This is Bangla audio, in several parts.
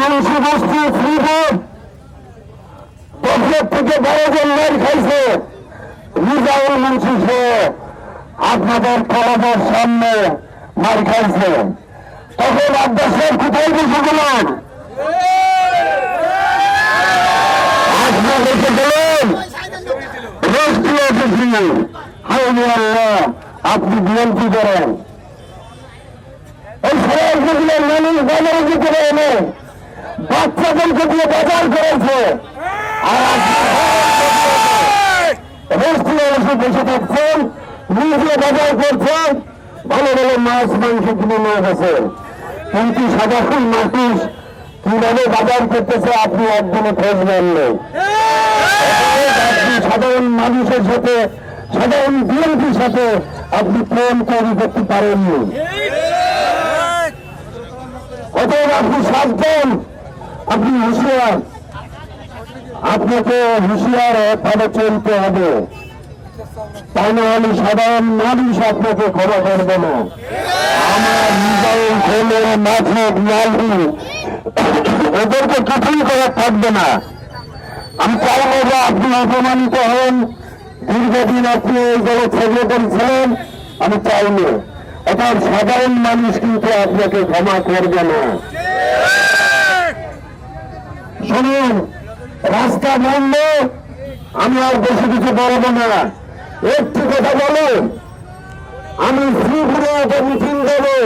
মানুষের বস্তু ফ্রিবোর্ড দশের থেকে বারো জন মেয়ের খাইছে রিজাউল মুন্সি সহ আপনাদের কলমের সামনে মার খাইছে তখন আব্বাস সাহেব কোথায় হাইনি আল্লাহ আপনি বিএনপি করেন এই সরাসরি মানুষ বাজারে করে এনে বাচ্চাদেরকে দিয়ে বাজার করেছে। আর বসে থাকছেন বাজার করছেন। ভালো মাছ কিনে কিন্তু সাধারণ বাজার করতেছে আপনি একদিনে খোঁজ নেন সাধারণ মানুষের সাথে, সাধারণ বিএনপির সাথে আপনি প্রেম তৈরি করতে পারেননি। অতএব আপনি সাবধান আপনি হুঁশিয়ার। আপনাকে হুঁশিয়ার ভাবে চলতে হবে। তাই না হলে সাধারণ মানুষ আপনাকে ক্ষমা করবে না। আমার নিজের ছেলে মাঠে লালু ওদেরকে কিছুই করার থাকবে না। আমি চাইব যে আপনি অপমানিত হন। দীর্ঘদিন আপনি এই দলের সেক্রেটারি ছিলেন, আমি চাইনি অর্থাৎ সাধারণ মানুষ কিন্তু আপনাকে ক্ষমা করবে না। শুনুন রাস্তা বন্ধ আমি আর বেশি কিছু বলব না। একটু কথা বলুন, আমি শ্রীপুরে একটা মিটিং দেবো।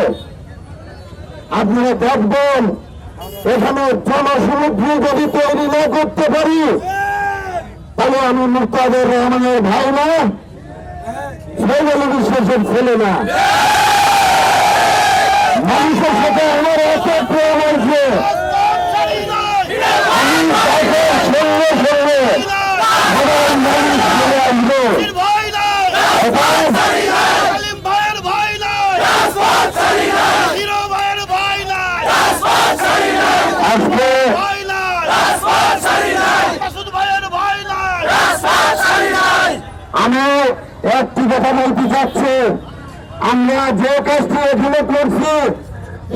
আপনারা দেখবেন, এখানে জনসমুদ্র যদি তৈরি না করতে পারি, তাহলে আমি মুক্তাদের রহমানের ভাই না সেইগুলো বিশ্বাসের ছেলে না। মানুষের সাথে আমার এত প্রেম আছে আমি তাকে সঙ্গে সঙ্গে সাধারণ মানুষ চলে আসব অর্থাৎ আজকে আমি একটি কথা বলতে চাচ্ছি। আমরা যে কাজটি এখানে করছি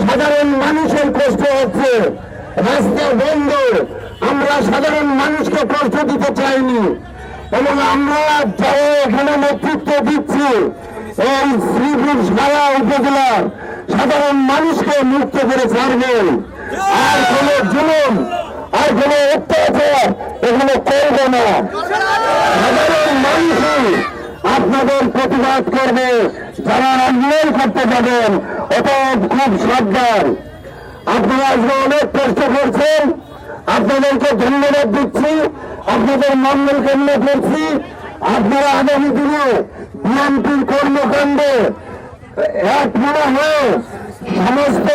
সাধারণ মানুষের কষ্ট হচ্ছে। রাস্তা বন্ধ। আমরা সাধারণ মানুষকে কষ্ট দিতে চাইনি। এবং আমরা যারা এখানে নেতৃত্ব দিচ্ছি, এই শ্রীপুর সারা উপজেলার সাধারণ মানুষকে মুক্ত করে ছাড়বেন। আর কোন জুলুম কোন অত্যাচার এগুলো করবে না। সাধারণ মানুষই আপনাদের প্রতিবাদ করবে, যারা অন্যায় করতে যাবেন, অতএব খুব সাবধান। আপনারা আজকে অনেক কষ্ট করছেন, আপনাদেরকে ধন্যবাদ দিচ্ছি, আপনাদের মঙ্গল কামনা করছি। আপনারা আগামী দিনে বিএনপির কর্মকাণ্ডে এক মনে হয়ে সমস্ত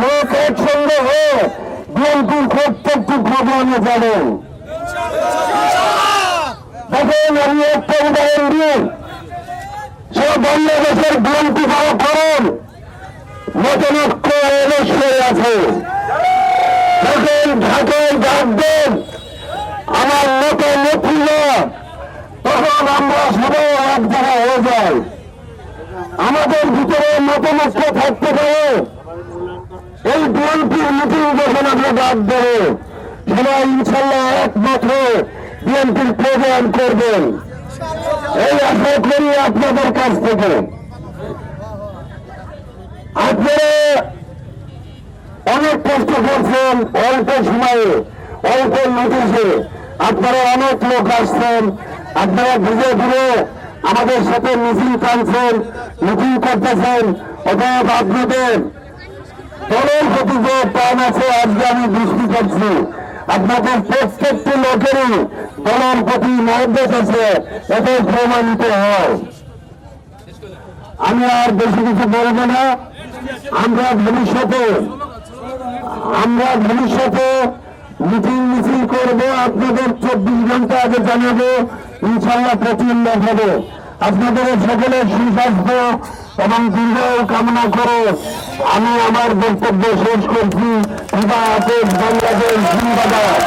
লোক একসঙ্গে হয়ে বিএনপির প্রত্যেকটি প্রোগ্রামে যাবেন দেখেন, আমি একটা উদাহরণ দিই। সে বাংলাদেশের বিএনপি যারা করেন মতনক্ষ অবশ্যই আছে। দেখেন, ঢাকায় ডাকবেন আমার মতো নেত্রীরা, তখন আমরা সবাই এক জায়গায় হয়ে যাই। আমাদের ভিতরে মতনক্ষ থাকতে পারে। এই বিএনপির মিটিং যখন আমরা ডাক দেবো। সবাই ইনশাল্লাহ একমত হয়ে বিএনপির প্রোগ্রাম করবেন। এই আশা করি আপনাদের কাছ থেকে। আপনারা অনেক কষ্ট করছেন অল্প সময়ে, অল্প নোটিশে। আপনারা অনেক লোক আসছেন, আপনারা ঘুরে ঘুরে আমাদের সাথে মিছিল টানছেন মিটিং করতেছেন। অতএব আপনাদের দলের প্রতি যে প্রাণ আছে, আজকে আমি দৃষ্টি করছি। আপনাদের প্রত্যেকটি লোকেরই দলের প্রতি মহব্বত আছে, এটাই প্রমাণিত হয়। আমি আর বেশি কিছু বলব না। আমরা ভবিষ্যতে আমরা ভবিষ্যতে মিটিং মিছিল করব, আপনাদের চব্বিশ ঘণ্টা আগে জানাব ইনশাল্লাহ প্রচণ্ড হবে। আপনাদের সকলের সুস্বাস্থ্য এবং দীর্ঘায়ু কামনা করে আমি আমার বক্তব্য শেষ করছি। বাংলাদেশ জিন্দাবাদ।